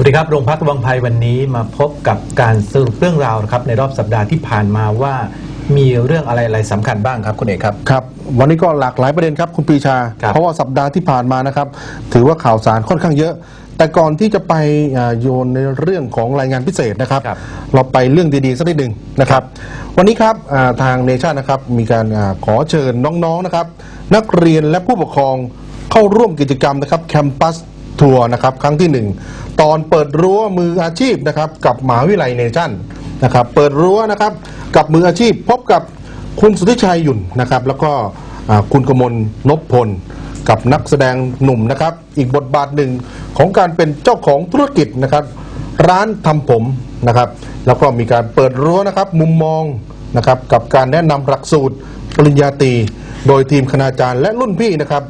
สวัสดีครับ โรงพักวังไพวันนี้มาพบกับการสรุปเรื่องราวนะครับในรอบสัปดาห์ที่ผ่านมาว่ามีเรื่องอะไรอะไรสำคัญบ้างครับคุณเอกครับ ครับ วันนี้ก็หลากหลายประเด็นครับคุณปรีชา ครับเพราะว่าสัปดาห์ที่ผ่านมานะครับ ถือว่าข่าวสารค่อนข้างเยอะ แต่ก่อนที่จะไปอ่าโยนในเรื่องของรายงานพิเศษนะครับ ครับ เราไปเรื่องดีๆสักนิดหนึ่งนะครับ วันนี้ครับอ่าทางเนชั่นนะครับมีการอาขอเชิญน้องๆนะครับ นักเรียนและผู้ปกครองเข้าร่วมกิจกรรมนะครับแคมปัส ทัวร์นะครับครั้งที่หนึ่งตอนเปิดรั้วมืออาชีพนะครับกับหมหาวิทยาลัยเนชั่นนะครับเปิดรั้วนะครับกับมืออาชีพพบกับคุณสุทธิชัยหยุ่นนะครับแล้วก็คุณกมลนพพลกับนักแสดงหนุ่มนะครับ อีกบทบาทหนึ่งของการเป็นเจ้าของธุรกิจนะครับ ร้านทำผมนะครับ แล้วก็มีการเปิดรั้วนะครับ มุมมองนะครับ กับการแนะนำหลักสูตรปริญญาตรีโดยทีมคณาจารย์และรุ่นพี่นะครับ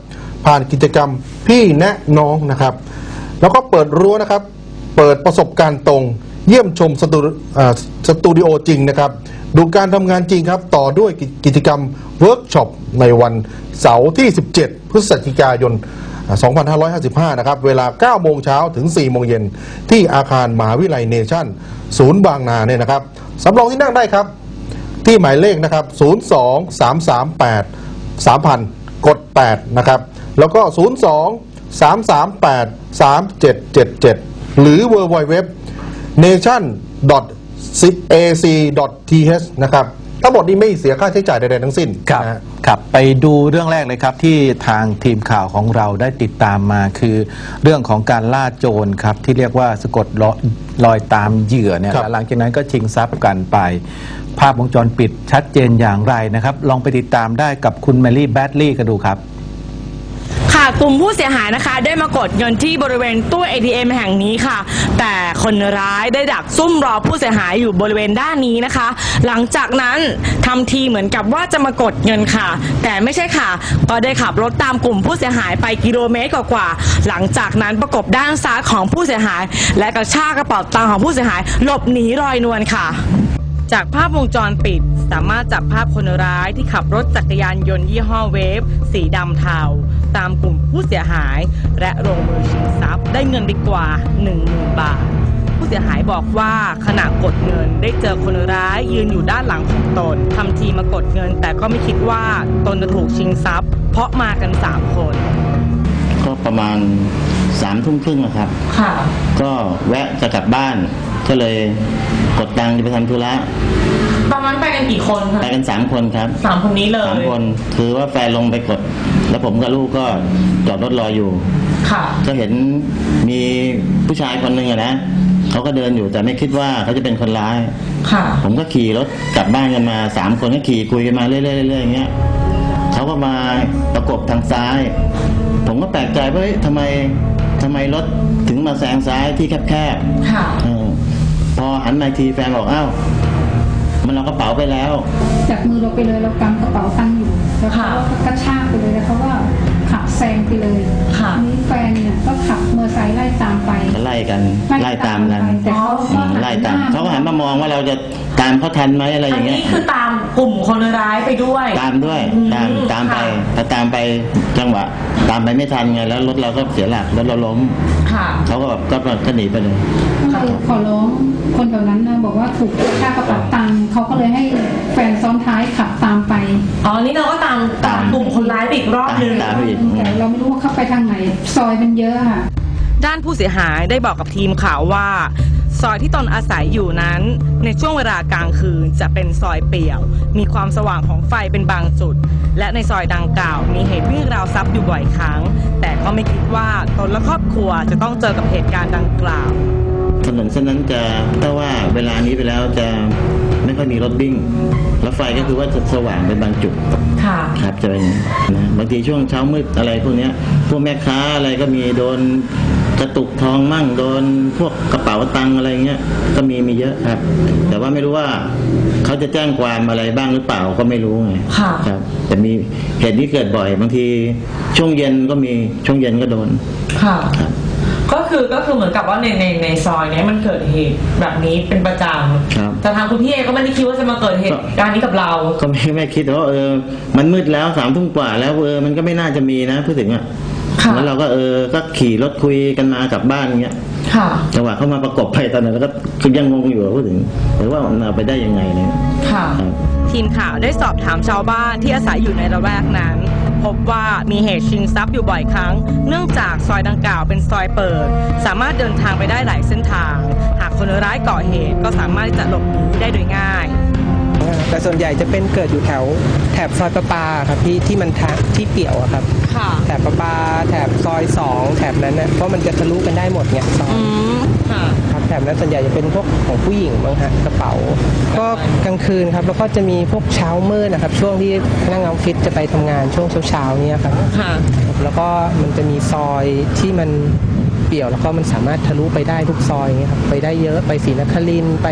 ผ่านกิจกรรมพี่แนะน้องนะครับ แล้วก็เปิดรั้วนะครับ เปิดประสบการณ์ตรง เยี่ยมชมสตูสตูดิโอจริงนะครับ ดูการทำงานจริงครับ ต่อด้วยกิจกรรมเวิร์กช็อปในวันเสาร์ที่ 17 พฤศจิกายน 2555 นะครับ เวลา 9 โมงเช้าถึง 4 โมงเย็นที่อาคารมหาวิทยาลัยเนชั่น ศูนย์บางนาเนี่ยนะครับสำรองที่นั่งได้ครับ ที่หมายเลขนะครับ 02 338 3000 กด 8 นะครับ แล้วก็ 02 338 3777 หรือ www nation ac th นะครับทั้งหมดนี้ไม่เสียค่าใช้จ่ายใดๆทั้งสิ้นครับนะฮะ ครับไปดูเรื่องแรกเลยครับที่ทางทีมข่าวของเราได้ติดตามมาคือ เรื่องของการล่าโจรครับที่เรียกว่าสะกดรอยรอยตามเหยื่อเนี่ยครับ แล้วหลังจากนั้นก็ชิงทรัพย์กันไป ภาพวงจรปิดชัดเจนอย่างไรนะครับ ลองไปติดตามได้กับคุณแมรี่แบดลี่กันดูครับค่ะ กลุ่มผู้เสียหายนะคะ ได้มากดเงินที่บริเวณตู้ ATM แห่งนี้ค่ะ แต่คนร้ายได้ดักซุ่มรอผู้เสียหายอยู่บริเวณด้านนี้นะคะ หลังจากนั้นทำทีเหมือนกับว่าจะมากดเงินค่ะ แต่ไม่ใช่ค่ะ ก็ได้ขับรถตามกลุ่มผู้เสียหายไปกิโลเมตรกว่าๆหลังจากนั้นประกบด้านซ้ายของผู้เสียหาย และกระชากกระเป๋าตังค์ของผู้เสียหาย หลบหนีลอยนวลค่ะ จากภาพวงจรปิด สามารถจับภาพคนร้ายที่ขับรถจักรยานยนต์ยี่ห้อเวฟ สีดำเทา ตามกลุ่มผู้เสียหาย และลงมือชิงทรัพย์ได้เงินไปกว่า 10,000 บาท ผู้เสียหายบอกว่าขณะกดเงินได้เจอคนร้ายยืนอยู่ด้านหลังของตนทำทีมากดเงิน แต่ก็ไม่คิดว่าตนจะถูกชิงทรัพย์ เพราะมากัน 3 คน ก็ประมาณสามทุ่มครึ่งนะครับ ค่ะ ก็แวะจะกลับบ้าน ก็เลยกดตังค์จะไปทำธุระตอนนั้นไปกันกี่คนไปกันสามคนครับสามคนนี้เลยสามคนคือว่าแฟนลงไปกด แล้วผมกับลูกก็จอดรถรออยู่ ค่ะ ก็เห็นมีผู้ชายคนหนึ่งอะนะเขาก็เดินอยู่แต่ไม่คิดว่าเขาจะเป็นคนร้าย ค่ะ ผมก็ขี่รถกลับบ้านกันมาสามคนก็ขี่คุยกันมาเรื่อยๆเรื่อยๆอย่างเงี้ยเขาก็มาประกบทางซ้าย ผมก็แปลกใจว่าเฮ้ยทำไมทำไมรถถึงมาแซงซ้ายที่แคบค่ะ ๆเออพอหันมาอีกทีแฟนบอกอ้าวมันเอากระเป๋าไปแล้วจากมือเราไปเลยเรากำกระเป๋าตังค์อยู่แล้วเขาก็กระชากไปเลยแล้วเขาก็ขับแซงไปเลยค่ะ ทีนี้แฟนเนี่ยก็ขับมอเตอร์ไซค์ไล่ตามไป ก็ไล่กันไล่ตามกันไปแต่เขาอืก็มไล่ตามเขาก็หันมามองว่าเราจะตามเขาทันไหมอะไรออันย่างเงี้นี้ยคือตามกลุ่มคนร้ายไปด้วย ตามด้วยอืมตามตามไปค่ะพอตามไปจังหวะ ตามไปไม่ทันไงแล้วรถเราก็เสียหลักรถเราล้มค่ะเขาก็แบบก็ก็หนีไปเลยก็เลยขอร้องคนแถวนั้นนะบอกว่าถูกกระชากกระเป๋าตังค์เขาก็เลยให้แฟนซ้อนท้ายขับตามไปอ๋อนี่เราก็ตามตามกลุ่มคนร้ายไปอีกรอบหนึงตามไปอีกแต่เราไม่รู้ว่าเข้าไปทางไหน ซอยมันเยอะค่ะ ด้านผู้เสียหายได้บอกกับทีมข่าวว่า ซอยที่ตนอาศัยอยู่นั้น ในช่วงเวลากลางคืนจะเป็นซอยเปี่ยว มีความสว่างของไฟเป็นบางจุด และในซอยดังกล่าว มีเหตุวิ่งราวทรัพย์อยู่บ่อยครั้ง แต่ก็ไม่คิดว่าตนและครอบครัวจะต้องเจอกับเหตุการณ์ดังกล่าวถนนเส้นนั้นจะถ้าว่าเวลานี้ไปแล้วจะไม่ค่อยมีรถวิ่ง แล้วไฟก็คือว่าจะสว่างเป็นบางจุดค่ะครับจะเป็นอย่างนี้นะบางทีช่วงเช้ามืดอะไรพวกเนี้ยพวกแม่ค้าอะไรก็มีโดน กระตุกทองมั่งโดนพวกกระเป๋าตังค์อะไรเงี้ยก็มีมีเยอะครับ แต่ว่าไม่รู้ว่าเขาจะแจ้งความอะไรบ้างหรือเปล่าก็ไม่รู้ไงค่ะครับแต่มีเหตุนี้เกิดบ่อยบางทีช่วงเย็นก็มีช่วงเย็นก็โดนค่ะครับก็คือก็คือเหมือนกับว่าในในในซอยเนี้ยมันเกิดเหตุแบบนี้เป็นประจครับำแต่ทางคุณพี่เอก็ไม่ได้คิดว่าจะมาเกิดเหตุการณ์นี้กับเรา ก็ไม่ไม่คิดว่าเออ มันมืดแล้วสามทุ่มกว่าแล้วเออมันก็ไม่น่าจะมีนะพูดถึงอะค่ะ แล้วเราก็เออก็ขี่รถคุยกันมากลับบ้านเงี้ยค่ะจังหวะเข้ามาประกบไปตอนนั้นแล้วก็คือยังงงอยู่อะพูดถึงหรือว่ามันเอาไปได้ยังไงเนี่ยค่ะครับทีมข่าวได้สอบถามชาวบ้านที่อาศัยอยู่ในระแวกนั้น พบว่ามีเหตุชิงทรัพย์อยู่บ่อยครั้ง เนื่องจากซอยดังกล่าวเป็นซอยเปิด สามารถเดินทางไปได้หลายเส้นทาง หากคนร้ายก่อเหตุก็สามารถที่จะหลบหนีได้โดยง่ายแต่ส่วนใหญ่จะเป็นเกิดอยู่แถวแถบซอยประปาครับที่ที่มันทะที่เปี่ยวอะครับค่ะแถบ อยสองแถบนั้นนะเพราะมันจะทะลุกันได้หมดเนี่ยซอยอืมค่ะครับแถบนั้นส่วนใหญ่จะเป็นพวกของผู้หญิงบ้างฮะกระเป๋า ก็กลางคืนครับแล้วก็จะมีพวกเช้ามืดนะครับ ช่วงที่พนักงานออฟฟิศจะไปทำงานช่วงเช้าๆเนี่ยครับค่ะแล้วก็มันจะมีซอยที่มันเปี่ยวแล้วก็มันสามารถทะลุไปได้ทุกซอยอย่างเงี้ยครับไปได้เยอะไปศรีนครินทร์ไป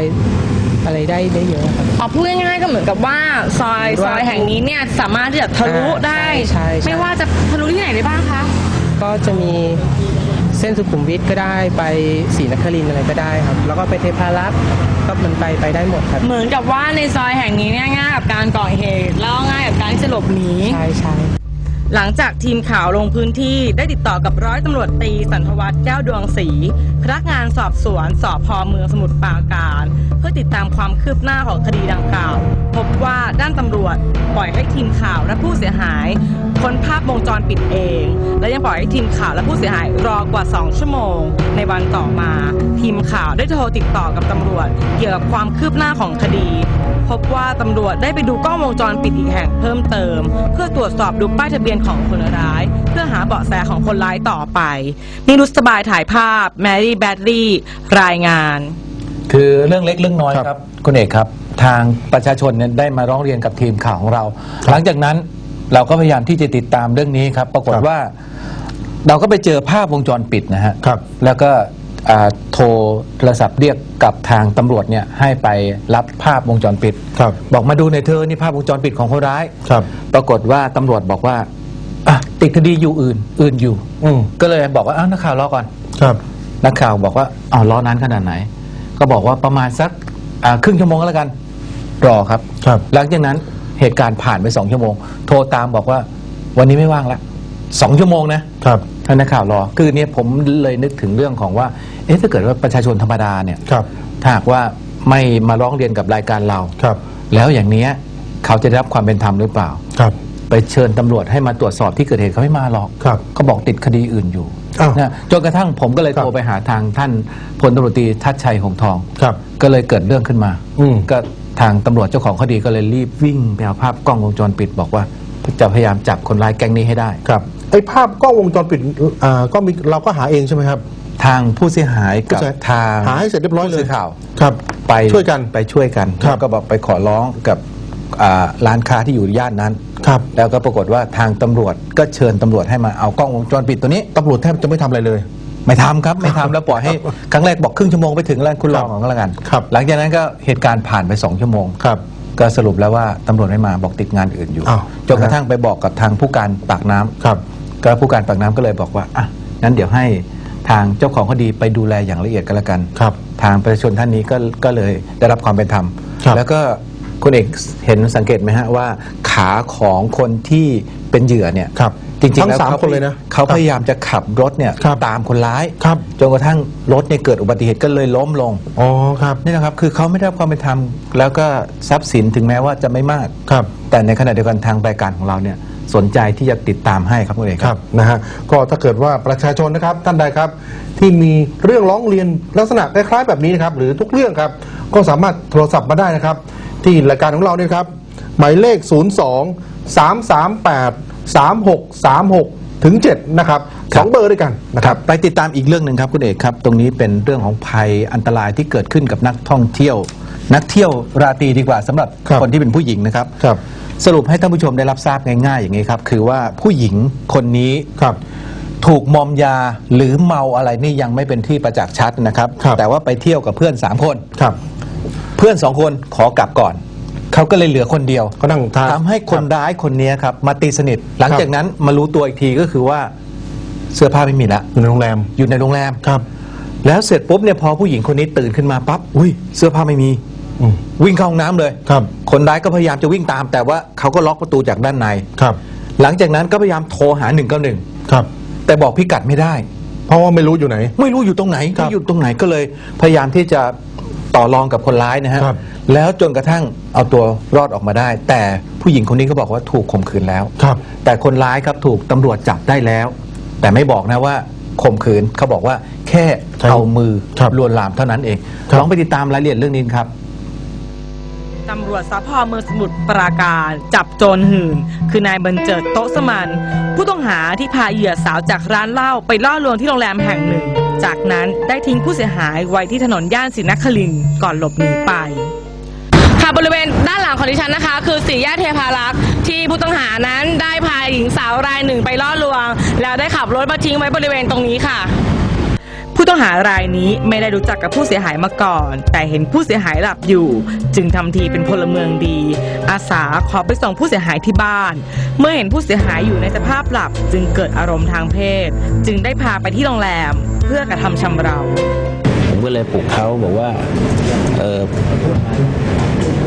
อะไรได้ได้เยอะครับอ๋อพูดง่ายๆก็เหมือนกับว่าซอยซอยแห่งนี้เนี่ยสามารถที่จะทะลุอ่าได้ใช่ใช่ใช่ไม่ว่าจะทะลุที่ไหนได้บ้างคะ ก็จะมีเส้นสุขุมวิทก็ได้ไปศรีนครินทร์อะไรก็ได้ครับ แล้วก็ไปเทพารักษ์ก็มันไปไปได้หมดครับ เหมือนกับว่าในซอยแห่งนี้เนี่ยง่ายกับการก่อเหตุแล้วก็ง่ายกับการที่จะหลบหนี ใช่ใช่หลังจากทีมข่าวลงพื้นที่ได้ติดต่อกับร้อยตำรวจตรีสันทวัฒน์แก้วดวงศรีพนักงานสอบสวนสพเมืองสมุทรปราการ เพื่อติดตามความคืบหน้าของคดีดังกล่าว พบว่าด้านตำรวจปล่อยให้ทีมข่าวและผู้เสียหายค้นภาพวงจรปิดเอง และยังปล่อยให้ทีมข่าวและผู้เสียหายรอกว่า 2 ชั่วโมง ในวันต่อมา ทีมข่าวได้โทรติดต่อกับตำรวจ เกี่ยวกับความคืบหน้าของคดี พบว่าตำรวจได้ไปดูกล้องวงจรปิดอีกแห่งเพิ่มเติม เพื่อตรวจสอบดูป้ายทะเบียนของคนร้าย เพื่อหาเบาะแสของคนร้ายต่อไปนิรุสสบายถ่ายภาพแมรี่แบดลี่รายงานคือเรื่องเล็กเรื่องน้อยครับครับ คุณเอกครับ ทางประชาชนเนี่ยได้มาร้องเรียนกับทีมข่าวของเรา หลังจากนั้น เราก็พยายามที่จะติดตามเรื่องนี้ครับ ปรากฏครับว่า เราก็ไปเจอภาพวงจรปิดนะฮะครับแล้วก็อ่าโทรโทรศัพท์เรียกกับทางตำรวจเนี่ยให้ไปรับภาพวงจรปิดครับบอกมาดูในอยเธอนี่ภาพวงจรปิดของคนร้ายครับปรากฏว่าตำรวจบอกว่าอะติดคดีอยู่อื่น อื่นอยู่อืม ก็เลยบอกว่าอ้าวนักข่าวรอก่อน ครับ นักข่าวบอกว่าอ๋อรอนานขนาดไหน ก็บอกว่าประมาณสักอ่าครึ่งชั่วโมงแล้วกัน รอครับ ครับ หลังจากนั้น เหตุการณ์ผ่านไปสองชั่วโมง โทรตามบอกว่า วันนี้ไม่ว่างแล้วสองชั่วโมงนะครับให้นักข่าวรอ คือเนี่ยผมเลยนึกถึงเรื่องของว่า เอ๊ะถ้าเกิดว่าประชาชนธรรมดาเนี่ยครับถ้าหากว่าไม่มาร้องเรียนกับรายการเราครับ แล้วอย่างเนี้ยเขาจะได้รับความเป็นธรรมหรือเปล่า ครับ ไปเชิญตำรวจให้มาตรวจสอบที่เกิดเหตุเขาไม่มาหรอกครับเขาบอกติดคดีอื่นอยู่อ้าวนะจนกระทั่งผมก็เลยครับ โทรไปหาทางท่านพลตำรวจตรีทัชชัยหงส์ทอง ครับ ก็เลยเกิดเรื่องขึ้นมา อืม ก็ ทางตำรวจเจ้าของคดีก็เลยรีบวิ่งไปเอาภาพกล้องวงจรปิดบอกว่าจะพยายามจับคนร้ายแก๊งนี้ให้ได้ ครับไอ้ภาพกล้องวงจรปิดอ่าก็มีเราก็หาเองใช่ไหมครับ ทางผู้เสียหายกับผู้เสียทางหาให้เสร็จเรียบร้อยเลย ผู้สื่ข่าวครับ ไปช่วยกัน ไปช่วยกันครับแล้วก็บอกไปขอร้องกับอ่าร้านค้าที่อยู่ย่านนั้นครับ แล้วก็ปรากฏว่าทางตำรวจก็เชิญตำรวจให้มาเอากล้องวงจรปิดตัวนี้ ตำรวจแทบจะไม่ทำอะไรเลย ไม่ทำครับไม่ทำแล้วปล่อยให้ครั้งแรกบอกครึ่งชั่วโมงไปถึงแล้วคุณลองของก็แล้วกัน ครับ หลังจากนั้นก็เหตุการณ์ผ่านไปสองชั่วโมง ครับ ก็สรุปแล้วว่าตำรวจไม่มาบอกติดงานอื่นอยู่อ้าวจนกระทั่งไปบอกกับทางผู้การปากน้ำครับ ก็ผู้การปากน้ำก็เลยบอกว่าอะงั้นเดี๋ยวให้ทางเจ้าของคดีไปดูแลอย่างละเอียดกันแล้วกัน ครับทางประชาชนท่านนี้ก็ก็เลยได้รับความเป็นธรรม ครับ แล้วก็คุณเอกเห็นสังเกตไหมฮะว่าขาของคนที่เป็นเหยื่อเนี่ย ครับ จริงๆทั้งแล้วสามเขาคนเลยนะเขาครับพยายามจะขับรถเนี่ยครับตามคนร้ายครับจนกระทั่งรถเนี่ยเกิดอุบัติเหตุก็เลยล้มลงอ๋อครับนี่นะครับคือเขาไม่ได้รับความเป็นธรรมแล้วก็ทรัพย์สินถึงแม้ว่าจะไม่มาก ครับ แต่ในขณะเดียวกันทางรายการของเราเนี่ยสนใจที่จะติดตามให้ครับคุณเอกครับนะฮะก็ถ้าเกิดว่าประชาชนนะครับท่านใดครับ ที่มีเรื่องร้องเรียนลักษณะคล้ายๆแบบนี้นะครับหรือทุกเรื่องครับ ก็สามารถโทรศัพท์มาได้นะครับ ที่รายการของเราเนี่ยครับ หมายเลข 02 338 3636 ถึง 7 นะครับสองเบอร์ด้วยกันนะคครัรับบไปติดตามอีกเรื่องหนึ่งครับคุณเอกครับ ตรงนี้เป็นเรื่องของภัยอันตรายที่เกิดขึ้นกับนักท่องเที่ยว นักเที่ยวราตรีดีกว่าสำหรับครับคนที่เป็นผู้หญิงนะครับครับสรุปให้ท่านผู้ชมได้รับทราบง่ายๆ อย่างนี้ครับ คือว่าผู้หญิงคนนี้ครับถูกมอมยาหรือเมาอะไรนี่ยังไม่เป็นที่ประจักษ์ชัดนะครับครับแต่ว่าไปเที่ยวกับเพื่อนสามคนครับ เพื่อนสองคนขอกลับก่อน เขาก็เลยเหลือคนเดียวก็นั่งทานทำให้คนร้ายคนนี้ครับมาตีสนิท หลังจากนั้นมารู้ตัวอีกทีก็คือว่าเสื้อผ้าไม่มีละอยู่ในโรงแรมอยู่ในโรงแรมครับ แล้วเสร็จปุ๊บเนี่ยพอผู้หญิงคนนี้ตื่นขึ้นมาปั๊บอุ้ยเสื้อผ้าไม่มีอืมวิ่งเข้าห้องน้ำเลยครับ คนร้ายก็พยายามจะวิ่งตาม แต่ว่าเขาก็ล็อกประตูจากด้านในครับ หลังจากนั้นก็พยายามโทรหา191ครับ แต่บอกพิกัดไม่ได้ เพราะว่าไม่รู้อยู่ไหน ไม่รู้อยู่ตรงไหนครับไม่อยู่ตรงไหนก็เลยพยายามที่จะ ต่อรองกับคนร้ายนะฮะครับ แล้วจนกระทั่งเอาตัวรอดออกมาได้ แต่ผู้หญิงคนนี้ก็บอกว่าถูกข่มขืนแล้ว ครับ แต่คนร้ายครับถูกตำรวจจับได้แล้ว แต่ไม่บอกนะว่าข่มขืนเขาบอกว่าแค่ใช่เอามือครับลวนลามเท่านั้นเองครับ ลองไปติดตามรายละเอียดเรื่องนี้ครับ ตำรวจสพเมืองสมุทรปราการ จับโจรหื่น คือนายบรรเจิดโต๊ะสมัน ผู้ต้องหาที่พาเหยื่อสาวจากร้านเหล้าไปล่อลวงที่โรงแรมแห่งหนึ่ง จากนั้นได้ทิ้งผู้เสียหายไว้ที่ถนนย่านศรีนครินทร์ก่อนหลบหนีไป ค่ะบริเวณด้านหลังของดิฉันนะคะ คือสี่แยกเทพารักษ์ที่ผู้ต้องหานั้นได้พาหญิงสาวรายหนึ่งไปล่อลวง แล้วได้ขับรถมาทิ้งไว้บริเวณตรงนี้ค่ะ ผู้ต้องหารายนี้ไม่ได้รู้จักกับผู้เสียหายมาก่อน แต่เห็นผู้เสียหายหลับอยู่ จึงทำทีเป็นพลเมืองดี อาสาขอไปส่งผู้เสียหายที่บ้าน เมื่อเห็นผู้เสียหายอยู่ในสภาพหลับ จึงเกิดอารมณ์ทางเพศ จึงได้พาไปที่โรงแรม เพื่อกระทำชำเรา ผมก็เลยปลุกเขาบอกว่าเออ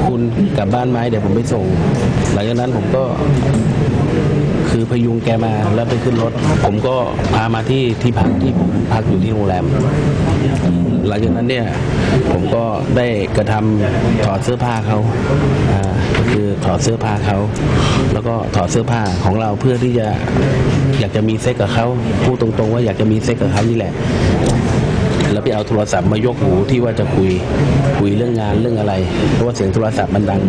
คุณกลับบ้านไหมเดี๋ยวผมไปส่ง หลังจากนั้นผมก็ คือพยุงแกมาแล้วไปขึ้นรถ ผมก็พามาที่ที่พักที่ผมพักอยู่ที่โรงแรม หลังจากนั้นเนี่ยผมก็ได้กระทำถอดเสื้อผ้าเขาก็คือถอดเสื้อผ้าเขา แล้วก็ถอดเสื้อผ้าของเราเพื่อที่จะอยากจะมีเซ็กกับเขาพูดตรงๆ ว่าอยากจะมีเซ็กกับเขานี่แหละแล้วไปเอาโทรศัพท์มายกหูที่ว่าจะคุยคุยเรื่องงานเรื่องอะไร เพราะว่าเสียงโทรศัพท์มันดัง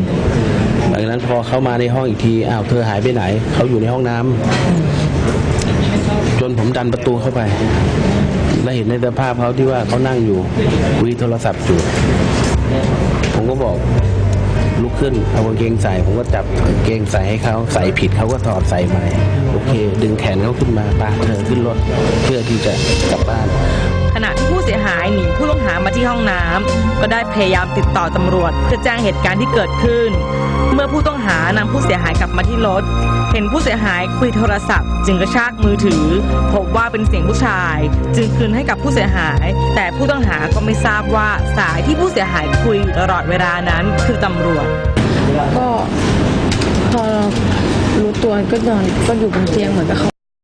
จากนั้นพอเขามาในห้องอีกทีอ้าวเธอหายไปไหน เขาอยู่ในห้องน้ำจนผมดันประตูเข้าไป แล้วเห็นในสภาพเขาที่ว่าเขานั่งอยู่คุยโทรศัพท์อยู่ผมก็บอกลุกขึ้นเอากางเกงใส่ผมก็จับกางเกงใส่ให้เขาใส่ผิดเขาก็ถอดใส่ใหม่โอเค ดึงแขนเขาขึ้นมาปาเธอขึ้นรถเพื่อที่จะกลับบ้าน ขณะที่ผู้เสียหายหนีผู้ต้องหามาที่ห้องน้ำก็ได้พยายามติดต่อตำรวจ เพื่อแจ้งเหตุการณ์ที่เกิดขึ้น เมื่อผู้ต้องหานำผู้เสียหายกลับมาที่รถ เห็นผู้เสียหายคุยโทรศัพท์ จึงกระชากมือถือ พบว่าเป็นเสียงผู้ชาย จึงคืนให้กับผู้เสียหาย แต่ผู้ต้องหาก็ไม่ทราบว่าสายที่ผู้เสียหายคุยตลอดเวลานั้นคือตำรวจ ก็พอรู้ตัวก็นอนก็อยู่บนเตียงเหมือนกับเขา